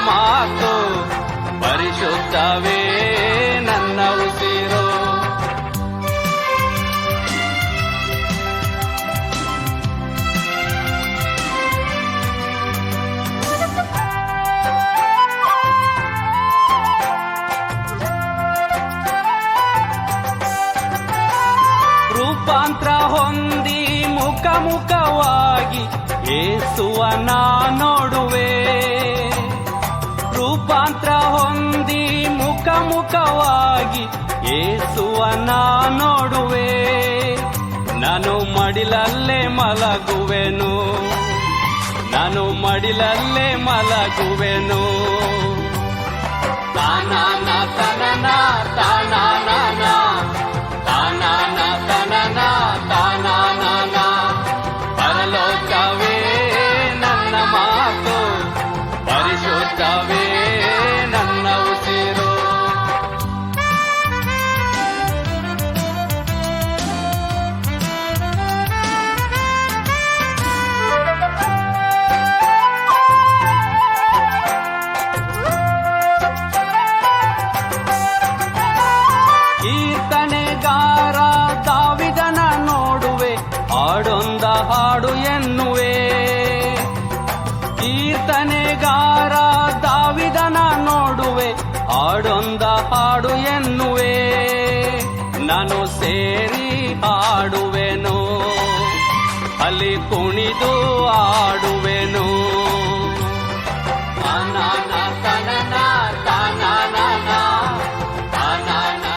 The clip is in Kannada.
ಮಾತು ಪರಿಶುದ್ಧವೇ ನನ್ನ ಉಸಿರು. ರೂಪಾಂತರ ಹೊಂದಿ ಮುಖ ಮುಖವಾಗಿ ಏಸುವ ನಾ ನೋಡುವೆ. ರೂಪಾಂತರ ಹೊಂದಿ ಮುಖ ಮುಖವಾಗಿ ಏಸುವನ ನೋಡುವೆ. ನಾನು ಮಡಿಲಲ್ಲೇ ಮಲಗುವೆನು. ನಾನು ಮಡಿಲಲ್ಲೇ ಮಲಗುವೆನು. ತಾನಾನ ಕೀರ್ತನೆಗಾರ ದಾವಿದನ ನೋಡುವೆ, ಹಾಡೊಂದ ಹಾಡು ಎನ್ನುವೆ. ಕೀರ್ತನೆಗಾರ ದಾವಿದನ ನೋಡುವೆ, ಹಾಡೊಂದ ಹಾಡು ಎನ್ನುವೆ. ನಾನು ಸೇರಿ ಹಾಡುವೆನು, ಅಲ್ಲಿ ಕುಣಿದು ಆಡುವೆನು